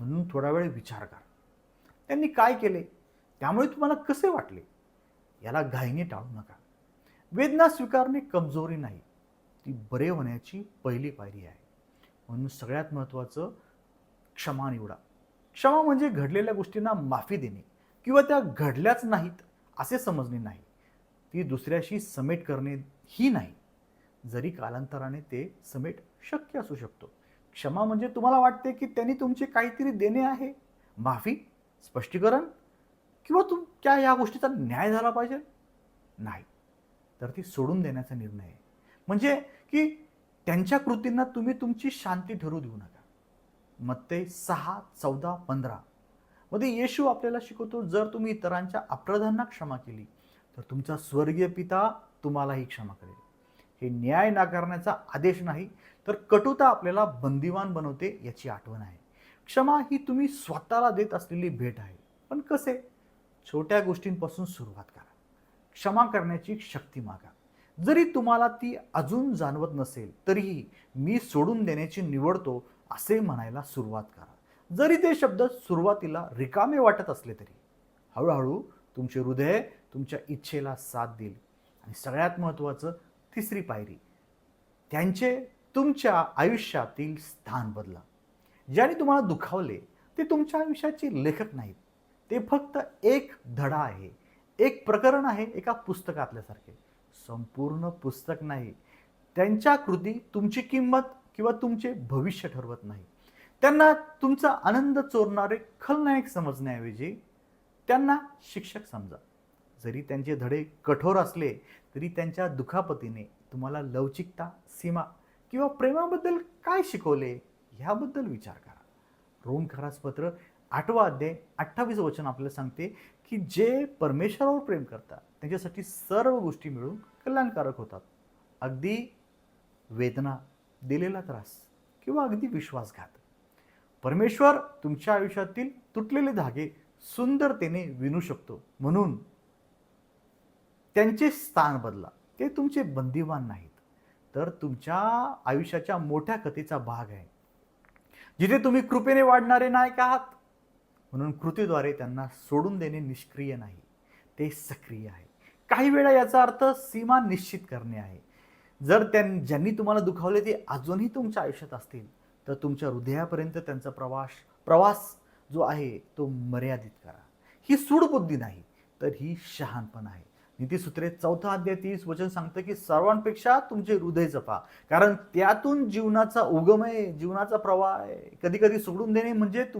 म्हणून थोडा वेळ विचार करा. त्यांनी काय केले? त्यामुळे तुम्हाला कसे वाटले? याला घाईने टाळू नका. वेदना स्वीकारणे कमजोरी नाही. ती बरे होण्याची पहिली पायरी आहे. म्हणून सगळ्यात महत्त्वाचं क्षमा निवडा. क्षमा म्हणजे घडलेल्या गोष्टींना माफी देणे किंवा त्या घडल्याच नाहीत असे समजणे नाही. ती दुसऱ्याशी समेट करणे ही नाही. जरी कालांतराने ते समेट शक्य असू शकतो. क्षमा म्हणजे तुम्हाला वाटते की त्यांनी तुमचे काहीतरी देणे आहे? माफी? स्पष्टीकरण? किंवा तुमच्या या गोष्टीचा न्याय झाला पाहिजे? नाही. तर ती सोडून देण्याचा निर्णय आहे. म्हणजे की त्यांच्या कृतींना तुम्ही तुमची शांती ठरू देऊ नका. मग ते सहा चौदा पंधरा. मध्ये येशू आपल्याला शिकवतो जर तुम्ही इतरांच्या अपराधांना क्षमा केली तर तुमचा स्वर्गीय पिता तुम्हालाही क्षमा करेल. हे न्याय नाकारण्याचा आदेश नाही तर कटुता आपल्याला बंदिवान बनवते याची आठवण आहे. क्षमा ही तुम्ही स्वतःला देत असलेली भेट आहे. पण कसे? छोट्या गोष्टींपासून सुरुवात करा. क्षमा करण्याची शक्ती मागा. जरी तुम्हाला ती अजून जाणवत नसेल तरीही मी सोडून देण्याची निवडतो असे म्हणायला सुरुवात करा. जरी ते शब्द सुरुवातीला रिकामे वाटत असले तरी. हळूहळू तुमचे हृदय तुमच्या इच्छेला साथ देईल. आणि सगळ्यात महत्त्वाचं तिसरी पायरी. त्यांचे तुमच्या आयुष्यातील स्थान बदला. ज्याने तुम्हाला दुखावले ते तुमच्या आयुष्याचे लेखक नाहीत. ते फक्त एक धडा आहे. एक प्रकरण आहे एका पुस्तकातल्यासारखे संपूर्ण पुस्तक नाही. त्यांच्या कृती तुमची किंमत किंवा तुमचे भविष्य ठरवत नाही. त्यांना तुमचा आनंद चोरणारे खलनायक समजण्याऐवजी त्यांना शिक्षक समजा. जरी त्यांचे धडे कठोर असले तरी त्यांच्या दुखापतीने तुम्हाला लवचिकता सीमा किंवा प्रेमाबद्दल काय शिकवले ह्याबद्दल विचार करा. रोम पत्र आठवा अध्याय अठ्ठावीस वचन आपल्याला सांगते की जे परमेश्वरावर प्रेम करतात त्यांच्यासाठी सर्व गोष्टी मिळून कल्याणकारक होतात. अगदी वेदना दिलेला त्रास किंवा अगदी विश्वासघात. परमेश्वर तुमच्या आयुष्यातील तुटलेले धागे सुंदरतेने विणू शकतो. म्हणून त्यांचे स्थान बदला. ते तुमचे बंदिवान नाहीत. तर तुमच्या आयुष्याच्या मोठ्या कथेचा भाग आहे. जिथे तुम्ही कृपेने वाढणारे नायक आहात. म्हणून कृतीद्वारे त्यांना सोडून देणे निष्क्रिय नाही. ते सक्रिय आहे. काही वेळा याचा अर्थ सीमा निश्चित करणे आहे. जर त्यां ज्यांनी तुम्हाला दुखावले ते अजूनही तुमच्या आयुष्यात असतील तर तुमच्या हृदयापर्यंत त्यांचा प्रवास प्रवास जो आहे तो मर्यादित करा. ही सूडबुद्धी नाही तर ही शहाणपण आहे. नीतीसूत्रे चौथा अध्याय तीस वचन सांगतं की सर्वांपेक्षा तुमचे हृदय जपा. कारण त्यातून जीवनाचा उगम आहे जीवनाचा प्रवाह आहे. कधी कधी सोडून देणे म्हणजे